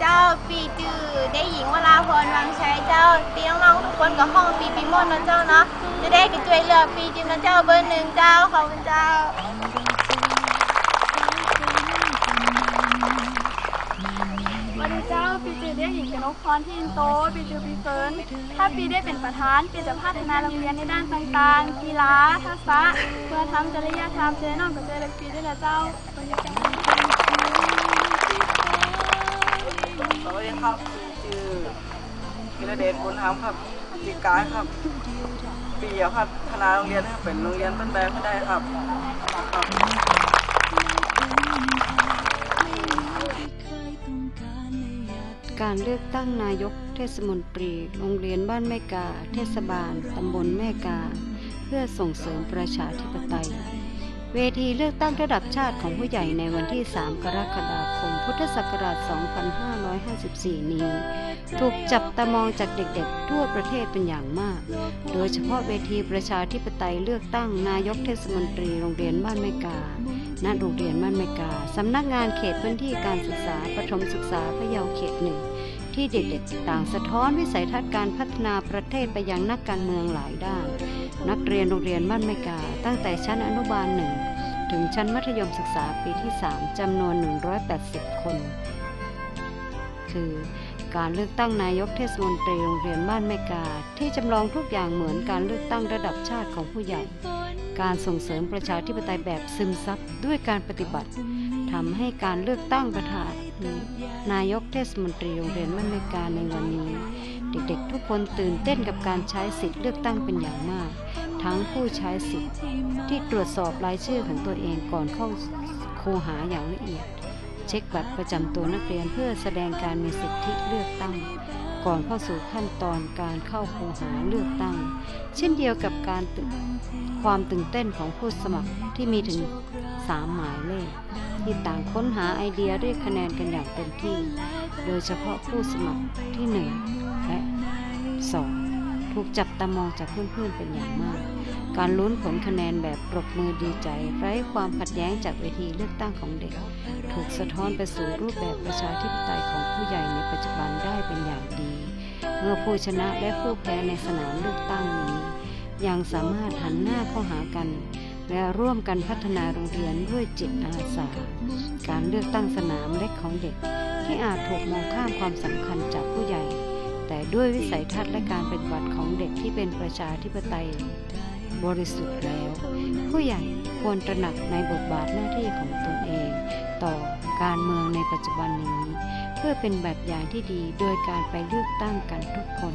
เจ้าปีจือได้หญิงวราพรวังชัยเจ้าปีน้องๆทุกคนกับห้องปีปีมดนะเจ้าเนาะจะได้กระจวยเรือปีจือนะเจ้าเบอร์หนึ่งเจ้าขอบคุณเจ้าวันนี้เจ้าปีจือเรียกหญิงกนกพรที่อินโตปีจือปีเฟิร์นถ้าปีได้เป็นประธานปีจะพัฒนาโรงเรียนในด้านต่างๆ กีฬาทักษะเพื่อทำจริยธรรมเจน้องกับเจริญปีด้วยนะเจ้าบรรยากาศ สวัสดีครับชื่อกิรเดชบุญธรรมครับจิกายครับ ปีอยากพัฒนาโรงเรียนให้เป็นโรงเรียนต้นแบบให้ได้ครับการเลือกตั้งนายกเทศมนตรี โรงเรียนบ้านแม่กา เทศบาล ตำบลแม่กา เพื่อส่งเสริมประชาธิปไตย เวทีเลือกตั้งระดับชาติของผู้ใหญ่ในวันที่ 3 กรกฎาคม พุทธศักราช 2554 นี้ ถูกจับตามองจากเด็กๆ ทั่วประเทศเป็นอย่างมาก โดยเฉพาะเวทีประชาธิปไตยเลือกตั้งนายกเทศมนตรีโรงเรียนบ้านแม่กา ณ โรงเรียนบ้านแม่กา สำนักงานเขตพื้นที่การศึกษาประถมศึกษาพะเยาเขตหนึ่ง ที่เด็กๆต่างสะท้อนวิสัยทัศน์การพัฒนาประเทศไปยังนักการเมืองหลายด้าน นักเรียนโรงเรียนบ้านแม่กา ตั้งแต่ชั้นอนุบาลหนึ่งถึงชั้นมัธยมศึกษาปีที่ 3จำนวน 180 คน คือการเลือกตั้งนายกเทศมนตรีโรงเรียนบ้านแม่กา ที่จำลองทุกอย่างเหมือนการเลือกตั้งระดับชาติของผู้ใหญ่ การส่งเสริมประชาธิปไตยแบบซึมซับด้วยการปฏิบัติทำให้การเลือกตั้งประธานนายกเทศมนตรีโรงเรียนมนแม่กาในวันนี้ เด็กๆ ทุกคนตื่นเต้นกับการใช้สิทธิ์เลือกตั้งเป็นอย่างมาก ทั้งผู้ใช้สิทธิ์ที่ตรวจสอบรายชื่อของตัวเองก่อนเข้าคูหาอย่างละเอียด เช็คบัตรประจำตัวนักเรียนเพื่อแสดงการมีสิทธิเลือกตั้ง ก่อนเข้าสู่ขั้นตอนการเข้าคูหาเลือกตั้ง เช่นเดียวกับการความตื่นเต้นของผู้สมัครที่มีถึง 3 หมายเลข ที่ต่างค้นหาไอเดียเรียกคะแนนกันอย่างเต็มที่ โดยเฉพาะผู้สมัครที่ 1 และ 2 ถูกจับตามองจากเพื่อนๆเป็นอย่างมาก การลุ้นผลคะแนนแบบปรบมือดีใจ ไร้ความขัดแย้งจากเวทีเลือกตั้งของเด็ก ถูกสะท้อนไปสู่รูปแบบประชาธิปไตยของผู้ใหญ่ในปัจจุบันได้เป็นอย่างดี เมื่อผู้ชนะและผู้แพ้ในสนามเลือกตั้งนี้ ยังสามารถหันหน้าเข้าหากัน และร่วมกันพัฒนาโรงเรียนด้วยจิตอาสา การเลือกตั้งสนามเล็กของเด็ก ที่อาจถูกมองข้ามความสำคัญจากผู้ใหญ่แต่ด้วยวิสัยทัศน์และการปฏิบัติของเด็กที่เป็นประชาธิปไตย บริสุทธิ์แล้ว ผู้ใหญ่ควรตระหนักในบทบาทหน้าที่ของตนเอง ต่อการเมืองในปัจจุบันนี้ เพื่อเป็นแบบอย่างที่ดีโดยการไปเลือกตั้งกันทุกคน